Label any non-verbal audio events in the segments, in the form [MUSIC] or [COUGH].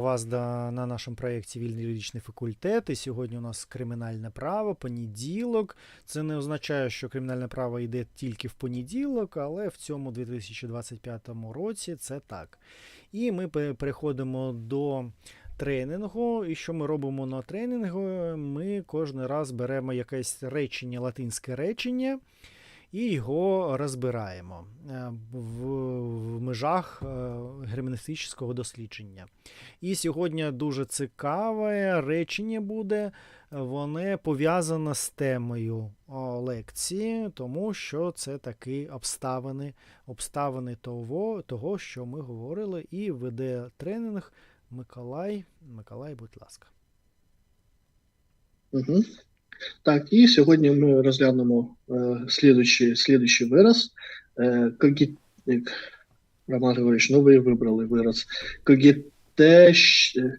вас да, на нашому проєкті Вільний юридичний факультет. І сьогодні у нас кримінальне право, понеділок. Це не означає, що кримінальне право йде тільки в понеділок, але в цьому 2025 році це так. І ми переходимо до тренінгу. І що ми робимо на тренінгу? Ми кожен раз беремо якесь речення, латинське речення. І його розбираємо е, в, в межах е, герменевтичного дослідження. І сьогодні дуже цікаве речення буде. Воно пов'язане з темою лекції, тому що це такі обставини, обставини того, того, що ми говорили, і веде тренінг Миколай. Миколай, будь ласка. Угу. Так, і сьогодні ми розглянемо е, слідуючий, слідуючий вираз. Е, когі... Роман Григорович, ну ви вибрали вираз. Когітеш... е,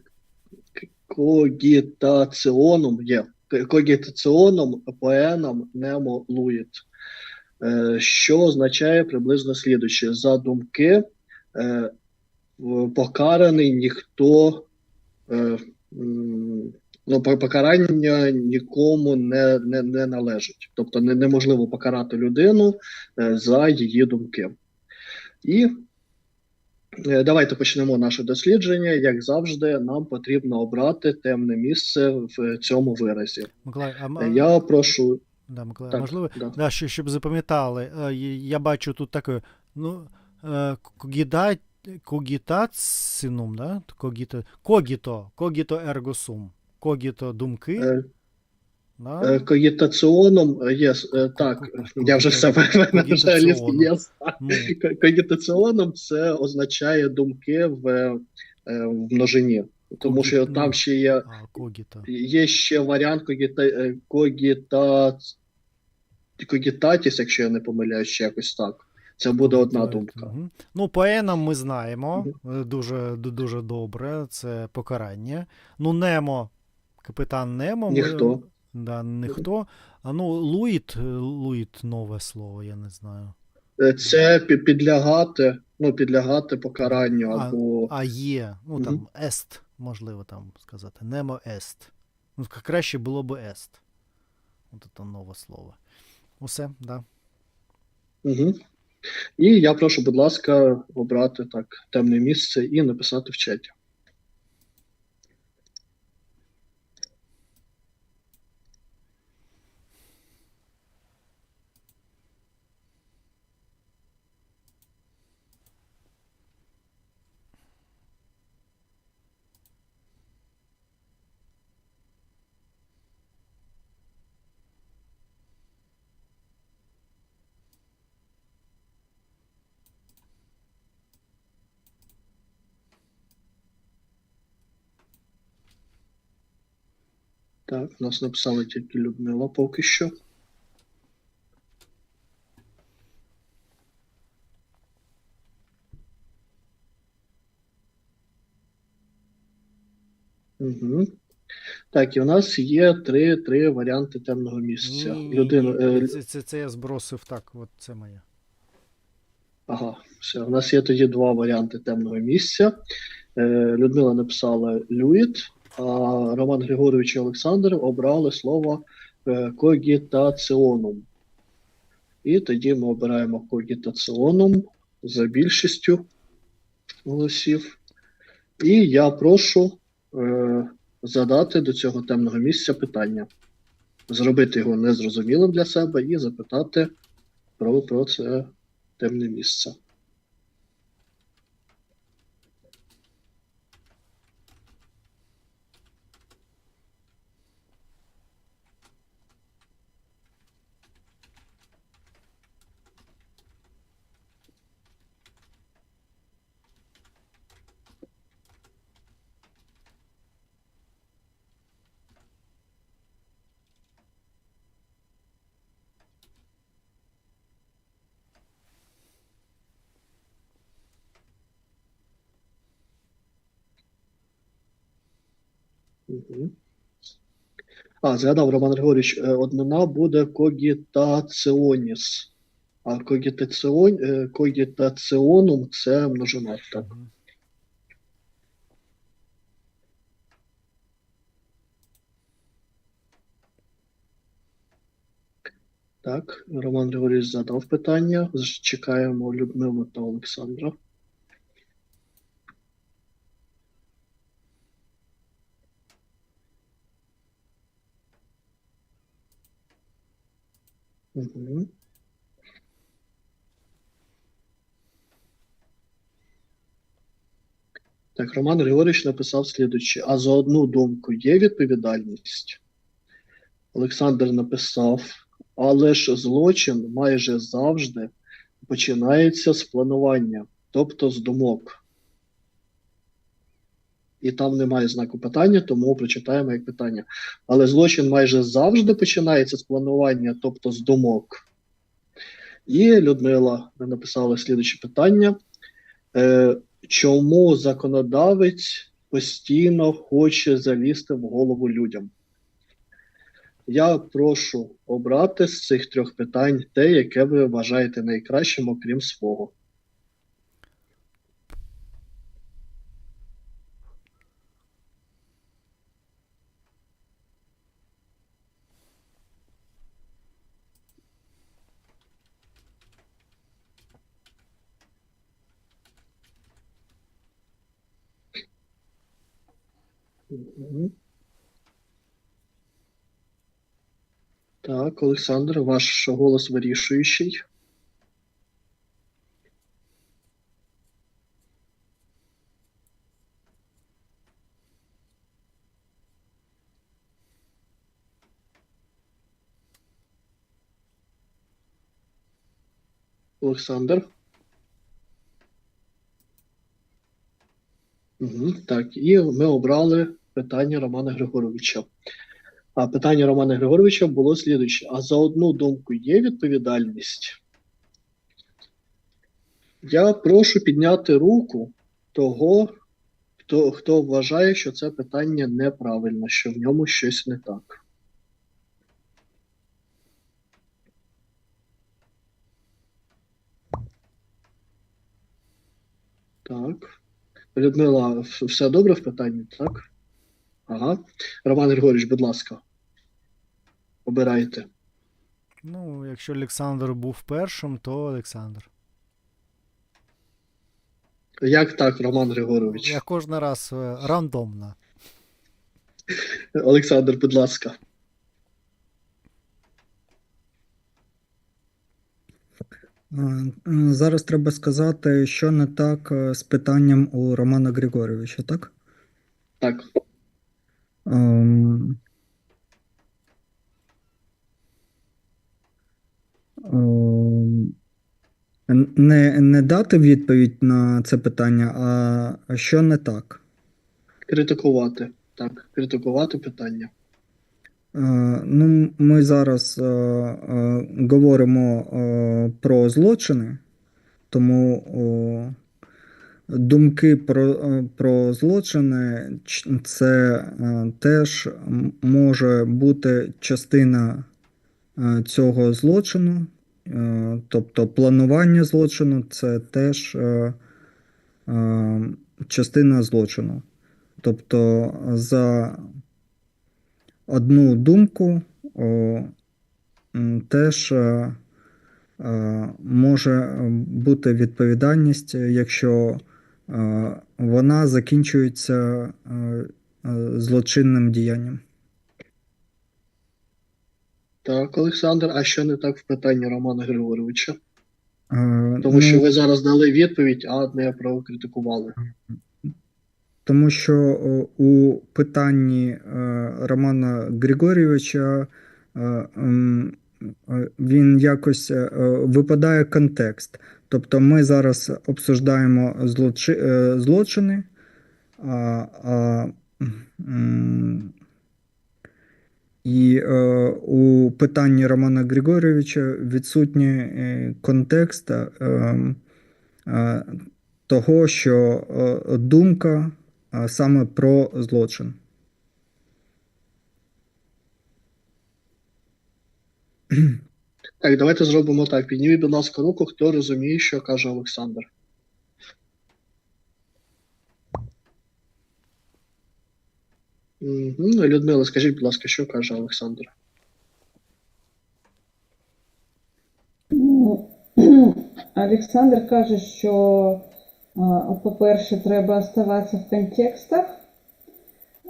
Когітаціоном є. Когітаціоном поеном немо луїт. Е, що означає приблизно слідуюче. За думки е, покараний ніхто м, ну, покарання нікому не, не, не належить. Тобто не, неможливо покарати людину е, за її думки. І е, давайте почнемо наше дослідження. Як завжди, нам потрібно обрати темне місце в цьому виразі. Миколай, а, Е, Я прошу. да, Миколай, Так, можливо, да. Да, що, щоб запам'ятали, я- бачу тут таке, ну, когіда, когітацинум, да? Когіто, когіто, когіто ерго сум. Когіто думки. е, да? е, Когітаціоном е, є, так, я вже все [LAUGHS] когітаціоном. є. Ну, Когітаціоном це означає думки в, в множині. Тому що там ну. ще є, є ще варіант когіта, когіта, когітатіс, якщо я не помиляюсь, чи якось так. Це буде одна думка. Ну, поенам ми знаємо дуже, дуже добре, це покарання. Ну, Немо, капітан Немо. ми- Ніхто. Да, ніхто. А ну, Луїт, е, Луїт нове слово, я не знаю. Е, Це підлягати, ну, підлягати покаранню А, або А є, ну там ест, можливо там сказати. Немо ест. Ну, краще було б ест. От це нове слово. Усе, да. Угу. І я прошу, будь ласка, обрати так темне місце і написати в чаті. Так, у нас написала тільки Людмила поки що. Угу. Так, і у нас є три, три варіанти темного місця. Ні, ні, Людина, ні, е, Це, це, це я збросив так, от це моє. Ага, все. У нас є тоді два варіанти темного місця. Е, Людмила написала Люїт, а Роман Григорович і Олександр обрали слово е, когітаціоном. І тоді ми обираємо когітаціоном за більшістю голосів. І я прошу е, задати до цього темного місця питання. Зробити його незрозумілим для себе і запитати про, про це темне місце. А, згадав Роман Григорьович, е, однина буде когітаціоніс. А когітаціон, е, когітаціонум це множина. Так. Так, Роман Григорьович задав питання. Чекаємо Людмилу та Олександра. Так, Роман Григорійович написав слідуюче. А за одну думку є відповідальність? Олександр написав, але ж злочин майже завжди починається з планування, тобто з думок. І там немає знаку питання, тому прочитаємо як питання. Але злочин майже завжди починається з планування, тобто з думок. І Людмила написала слідуче питання. Е, чому законодавець постійно хоче залізти в голову людям? Я прошу обрати з цих трьох питань те, яке ви вважаєте найкращим, окрім свого. Так, Олександр, ваш голос вирішуючий. Олександр. Угу, так, і ми обрали питання Романа Григоровича. А питання Романа Григоровича було слідуюче: а за одну думку є відповідальність? Я прошу підняти руку того, хто, хто вважає, що це питання неправильне, що в ньому щось не так. Так. Людмила, все добре в питанні, так? Ага. Роман Григорович, будь ласка. Обирайте. Ну, якщо Олександр був першим, то Олександр. Як так, Роман Григорович? Я кожен раз е, рандомно. Олександр, будь ласка. М, Зараз треба сказати, що не так е, з питанням у Романа Григоровича, так? Так. Ем, ем, Не, не дати відповідь на це питання, а що не так? Критикувати. Так, критикувати питання. Е, Ну, ми зараз е, е, говоримо е, про злочини, тому о, думки про, е, про злочини це е, теж може бути частина е, цього злочину, тобто планування злочину це теж частина злочину. Тобто за одну думку теж може бути відповідальність, якщо вона закінчується е, е, злочинним діянням. Так, Олександр, а що не так в питанні Романа Григоровича? Е, Тому ну, що ви зараз дали відповідь, а не прокритикували. Тому що у питанні е, Романа е, е, він якось е, випадає контекст. Тобто ми зараз обсуждаємо е, злочини, а, а, і е, у питанні Романа Григорійовича відсутній е, контекст того, що думка саме про злочин. Так, давайте зробимо так. Підніміть, будь ласка, руку, хто розуміє, що каже Олександр. Угу. Людмила, скажіть, будь ласка, що каже Олександр? Ну, [CLEARS THROAT] Олександр каже, що, по-перше, треба оставатися в контекстах.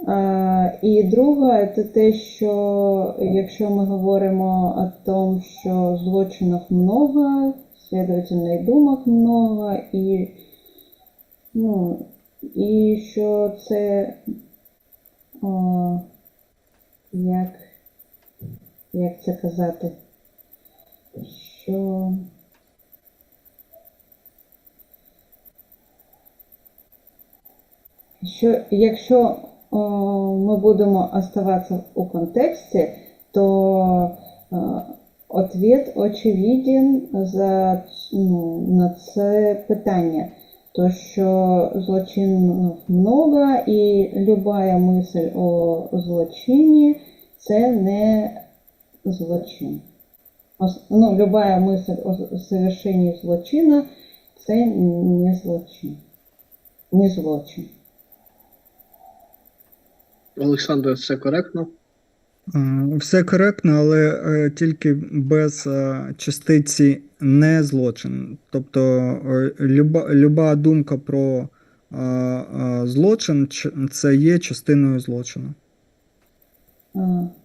А, І друге, це те, що якщо ми говоримо о том, що злочинів много, следовательно, і думок много, і, ну, і що це о, як, як це казати, що що якщо о, ми будемо оставатися у контексті, то е, ответ очевиден за, ну, на це питання. То, що злочинів много, і любая мисль о злочині це не злочин. Ну, любая мисль о совершенні злочина це не злочин. Не злочин. Олександр, це коректно? Все коректно, але е, тільки без е, частиці не злочин. Тобто е, люба, люба думка про е, е, злочин це є частиною злочину.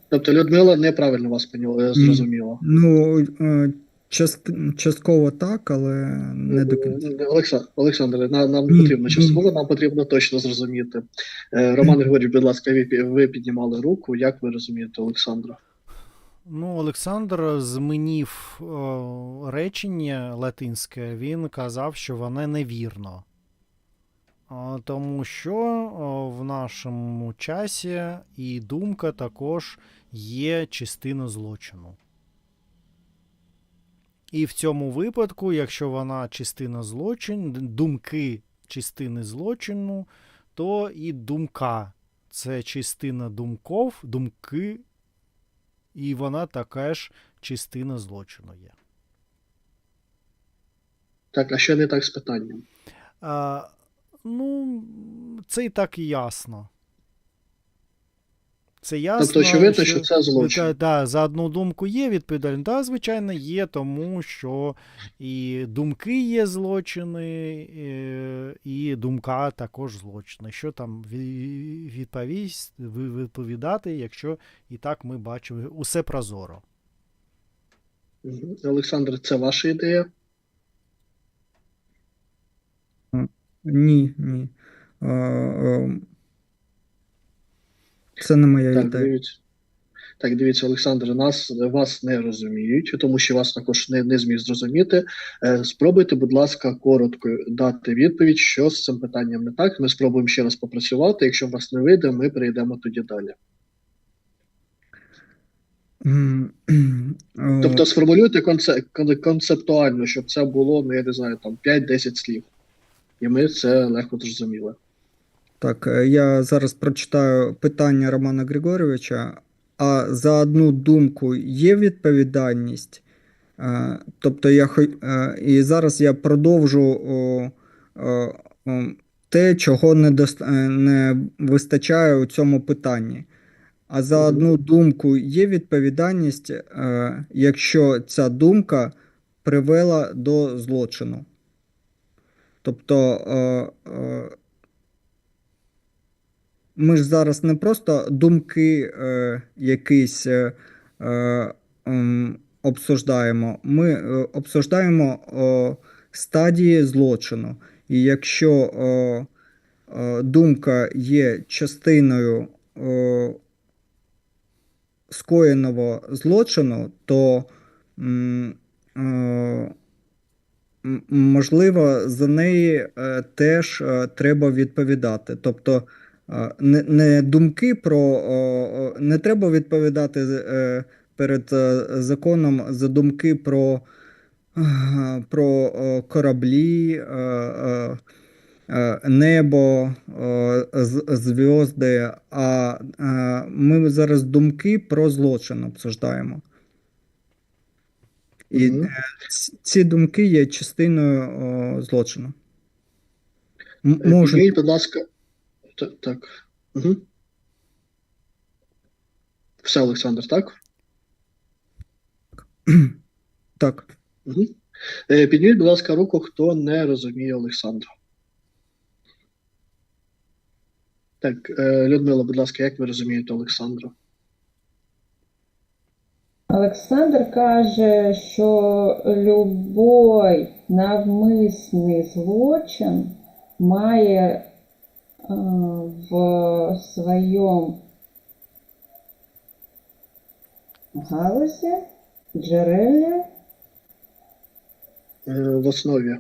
Тобто Людмила неправильно вас поняла, зрозуміла. Ну, е, част, частково так, але не до кінця. Олександр, Олександр, нам, нам Ні, потрібно частково, нам потрібно точно зрозуміти. Е, Роман Григорійович, будь ласка, ви, ви піднімали руку. Як ви розумієте, Олександра? Ну, Олександр змінив е, речення латинське, він казав, що воно невірно. Тому що о, в нашому часі і думка також є частиною злочину. І в цьому випадку, якщо вона частина злочину, думки частини злочину, то і думка це частина думков, думки і вона така ж частина злочину є. Так, а що не так з питанням? А, ну, це і так і ясно. Це ясно. Тобто, очевидно, що це злочин. Так, да, за одну думку є відповідальність. Так, звичайно, є, тому що і думки є злочини, е, і думка також злочини. Що там відповість, відповідати, якщо і так ми бачимо усе прозоро. Олександр, це ваша ідея? Ні, ні. Це не моя Так, ідея. дивіться. Так, дивіться, Олександр, нас вас не розуміють, тому що вас також не, не зміг зрозуміти. Е, спробуйте, будь ласка, коротко дати відповідь, що з цим питанням не так. Ми спробуємо ще раз попрацювати. Якщо в вас не вийде, ми перейдемо тоді далі. Тобто сформулюйте конце, кон- концептуально, щоб це було, ну я не знаю, там 5-10 слів. І ми це легко зрозуміли. Так, е, я зараз прочитаю питання Романа Григоровича. А за одну думку є відповідальність? Е, Тобто я е, і зараз я продовжу те, чого не, дост... не вистачає у цьому питанні. А за одну думку є відповідальність, якщо ця думка привела до злочину. Тобто ми ж зараз не просто думки е, якісь е, е, ем, обсуждаємо, ми е, обсуждаємо о, стадії злочину. І якщо о, о, думка є частиною о, скоєного злочину, то е, можливо за неї е, теж е, треба відповідати. Тобто е, не, не думки про не треба відповідати е, перед е, законом за думки про, про кораблі. е, Небо, з- зв'язки, а ми зараз думки про злочин обсуждаємо. І е, ц- ці думки є частиною о, злочину. М- Е, Може, будь ласка. Так. так. Угу. Все, Олександр, так? [CLEARS THROAT] так. Угу. Е, Підніміть, будь ласка, руку, хто не розуміє Олександра. Так, е, Людмила, будь ласка, як ви розумієте Олександра? Олександр каже, що любой навмисний злочин має в своєму галузі, джерелі, Е, В основі.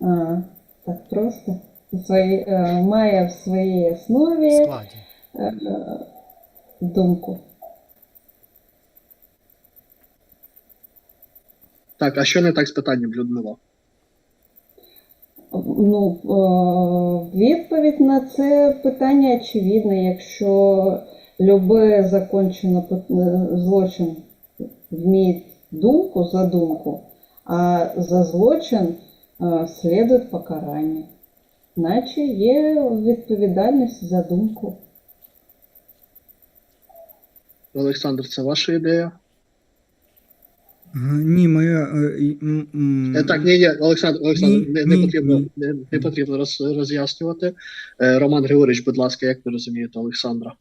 а, так просто, в своїй- е, має в своїй основі складі. е, думку. Так, а що не так з питанням, Людмила? Ну, е, відповідь на це питання очевидна. Якщо любе закончено е, злочин вміє думку за думку, а за злочин е, слідує покарання. Наче є відповідальність за думку. Олександр, це ваша ідея? Ні, моя. е, Е, Так, ні, ні, Олександр, Олександр, Ні, не, не ні, потрібно, ні. не, не потрібно роз, роз'яснювати. Е, Роман Григорович, будь ласка, як ви розумієте Олександра?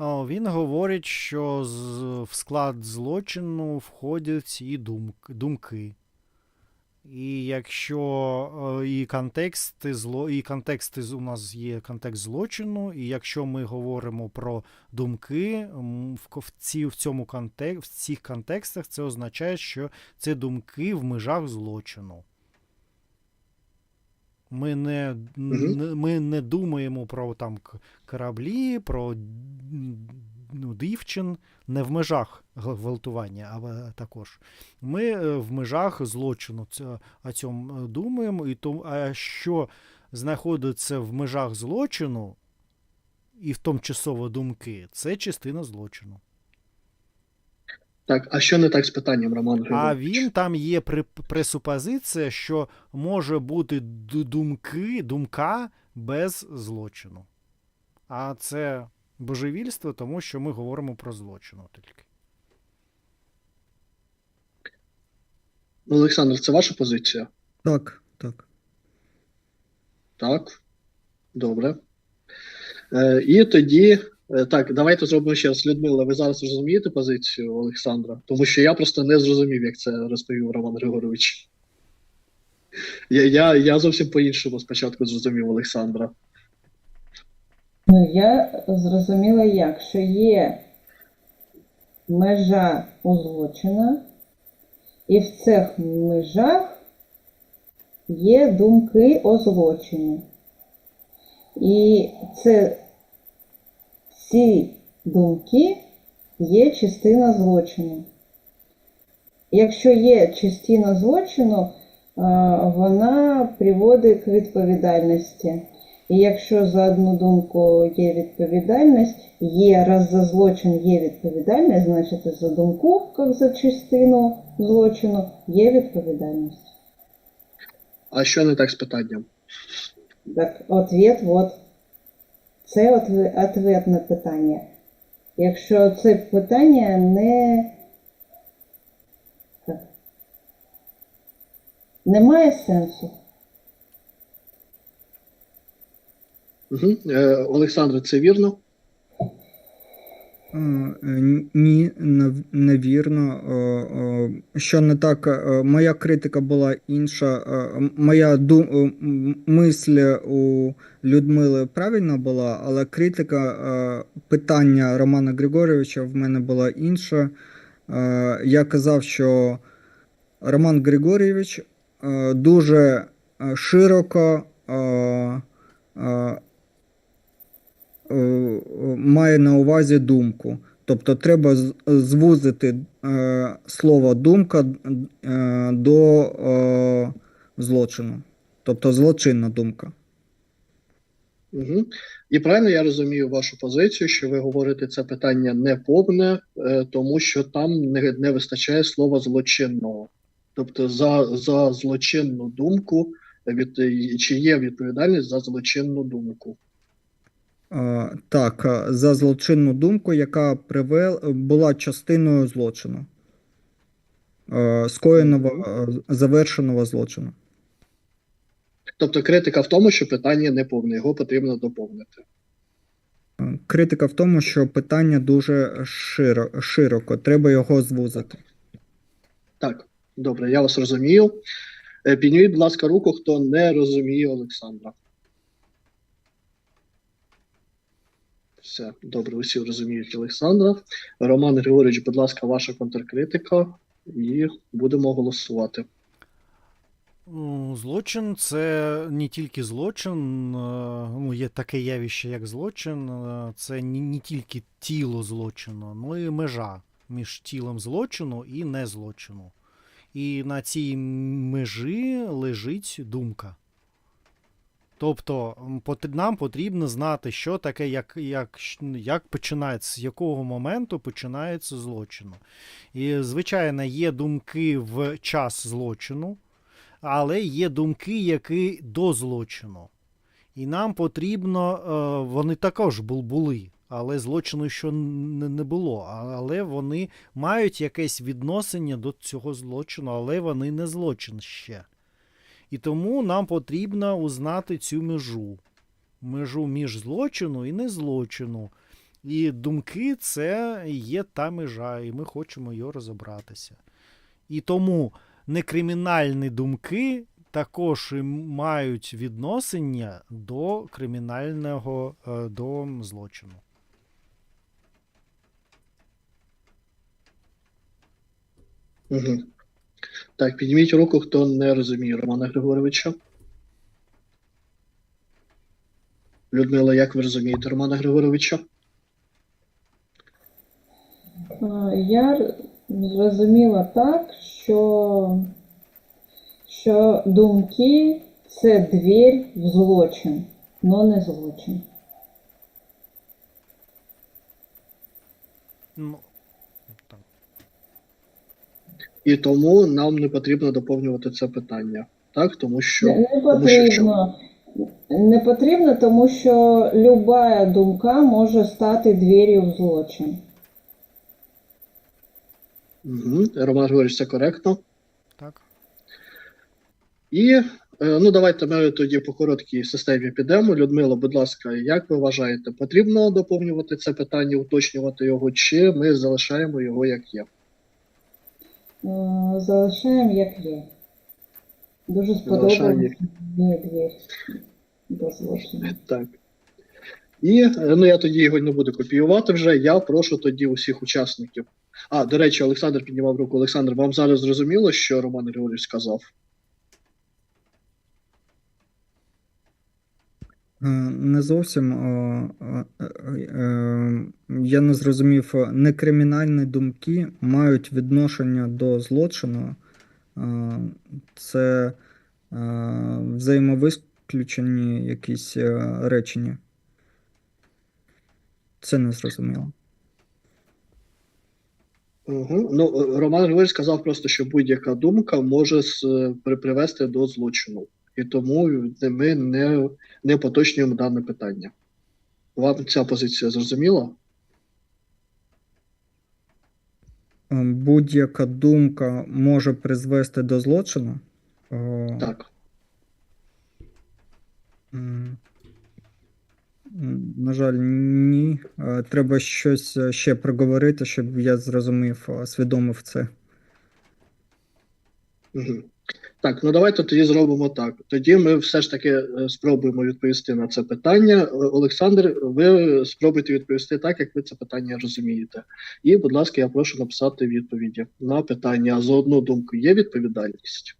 Він говорить, що з, в склад злочину входять і думки. І якщо е, і контексти зло, і контексти у нас є контекст злочину, і якщо ми говоримо про думки, в, в, ці, в цьому контек, в цих контекстах це означає, що це думки в межах злочину. Ми не, ми не думаємо про там кораблі, про ну, дівчин, не в межах гвалтування, а також. Ми е, в межах злочину це, о цьому е, думаємо, і то, а що знаходиться в межах злочину, і в тимчасово думки, це частина злочину. Так, а що не так з питанням, Роман А він там є при, пресупозиція, що може бути думки, думка без злочину. А це божевільство, тому що ми говоримо про злочин тільки. Олександр, це ваша позиція? Так, так. Так. Добре. Е, і тоді, е, так, давайте зробимо ще раз. Людмила, ви зараз розумієте позицію Олександра? Тому що я просто не зрозумів, як це розповів Роман Григорович. Я, я, я зовсім по-іншому спочатку зрозумів Олександра. Ну, я зрозуміла як, що є межа у злочина, і в цих межах є думки о злочині. І це ці думки є частина злочину. Якщо є частина злочину, вона приводить к відповідальності. І якщо за одну думку є відповідальність, є раз за злочин є відповідальність, значить за думку, як за частину злочину, є відповідальність. А що не так з питанням? Так, ответ вот. Це отве- ответ на питання. Якщо це питання не. Як? Немає сенсу. Угу. Е, Олександр, це вірно? Е, Ні, нев- невірно. Е, Що не так, моя критика була інша. Моя ду- е, мисль у Людмили правильна була, але критика питання Романа Григоровича в мене була інша. Я казав, що Роман Григорійович е, дуже широко має на увазі думку. Тобто треба звузити е, слово думка е, до е, злочину. Тобто злочинна думка. Угу. І правильно я розумію вашу позицію, що ви говорите це питання неповне, е, тому що там не, не вистачає слова злочинного. Тобто за, за злочинну думку, від, чи є відповідальність за злочинну думку. Е, Так, е, за злочинну думку, яка привел, була частиною злочину. Е, Скоєного, завершеного злочину. Тобто критика в тому, що питання не повне, його потрібно доповнити. Критика в тому, що питання дуже широ, широко, треба його звузити. Так, добре, я вас розумію. Підніміть, будь ласка, руку, хто не розуміє Олександра. Все, добре, усі розуміють Олександра. Роман Григорович, будь ласка, ваша контркритика, і будемо голосувати. Злочин це не тільки злочин, е, ну, є таке явище, як злочин, е, це не, тільки тіло злочину, ну і межа між тілом злочину і незлочину. І на цій межі лежить думка. Тобто нам потрібно знати, що таке, як, як, як починається, з якого моменту починається злочину. І, звичайно, є думки в час злочину, але є думки, які до злочину. І нам потрібно, е, вони також були, але злочину ще не було. Але вони мають якесь відношення до цього злочину, але вони не злочин ще. І тому нам потрібно узнати цю межу. Межу між злочину і незлочину. І думки це є та межа, і ми хочемо її розібратися. І тому некримінальні думки також мають відношення до кримінального е, до злочину. Угу. Так, підніміть руку, хто не розуміє Романа Григоровича. Людмила, як ви розумієте Романа Григоровича? Я зрозуміла так, що, що думки це двір в злочин, но не злочин. І тому нам не потрібно доповнювати це питання. Так, тому що. Не, не тому що потрібно. Не потрібно, тому що люба думка може стати двір'ю в злочин. Угу. Роман Григорович, це коректно. так. І е, ну давайте ми тоді по короткій системі підемо. Людмила, будь ласка, як ви вважаєте, потрібно доповнювати це питання, уточнювати його, чи ми залишаємо його як є? Е, Залишаємо як є. Дуже сподобалося мені двір до злочину. Так. І е, ну я тоді його не буду копіювати вже. Я прошу тоді усіх учасників. А, до речі, Олександр піднімав руку. Олександр, вам зараз зрозуміло, що Роман Григорович сказав? Не зовсім. е, е, е, е, Я не зрозумів, е, некримінальні думки мають відношення до злочину. Е, Це е, взаємовисключені якісь е, речення. Це не зрозуміло. Угу. Ну, е, Роман Григорович сказав просто, що будь-яка думка може е, привести до злочину. І тому ми не, не поточнюємо дане питання. Вам ця позиція зрозуміла? Е, Будь-яка думка може призвести до злочину. Е, Так. На жаль, ні. Е, Треба щось ще проговорити, щоб я зрозумів, свідомив це. Угу. Так, ну давайте тоді зробимо так. Тоді ми все ж таки е, спробуємо відповісти на це питання. Е, Олександр, ви спробуйте відповісти так, як ви це питання розумієте. І, будь ласка, я прошу написати відповіді на питання. За одну думку є відповідальність?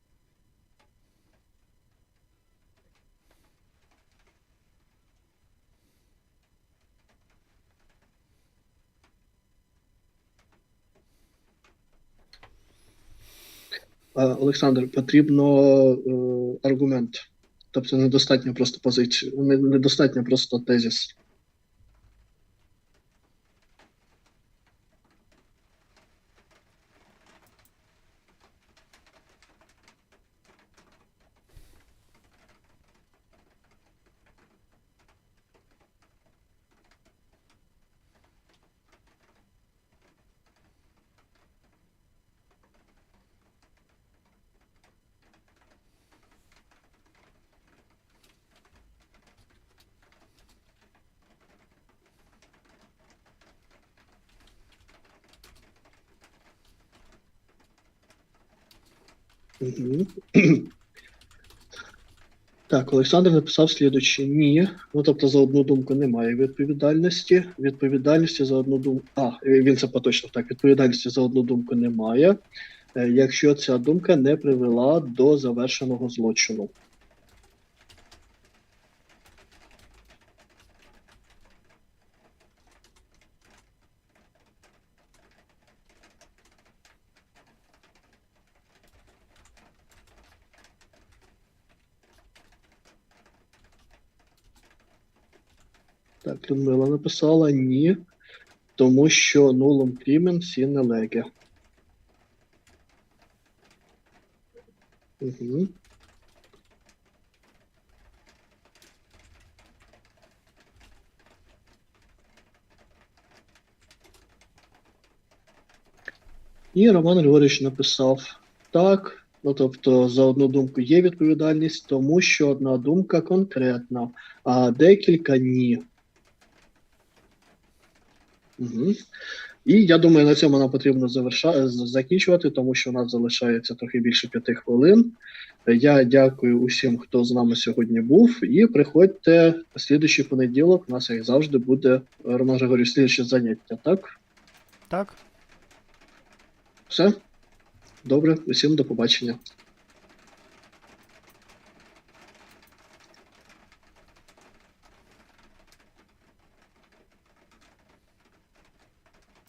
Олександр, потрібно е, аргумент. Тобто недостатньо просто позицію, не- недостатньо просто тезіс. [CLEARS THROAT] Так, Олександр написав слідуче. Ні. Ну, тобто за одну думку немає відповідальності. Відповідальності за одну думку. А, він це поточно так. Відповідальності за одну думку немає, е, якщо ця думка не привела до завершеного злочину. Так, Людмила написала ні, тому що нулом крімен сіне леге. Угу. І Роман Григорович написав так. Ну, тобто, за одну думку є відповідальність, тому що одна думка конкретна, а декілька ні. Угу. І я думаю, на цьому нам потрібно заверша... закінчувати, тому що у нас залишається трохи більше п'яти хвилин. Я дякую усім, хто з нами сьогодні був. І приходьте в слідуючий понеділок. У нас, як завжди, буде Роман Григорій, слідче заняття. Так? Так? Все? Добре, усім до побачення.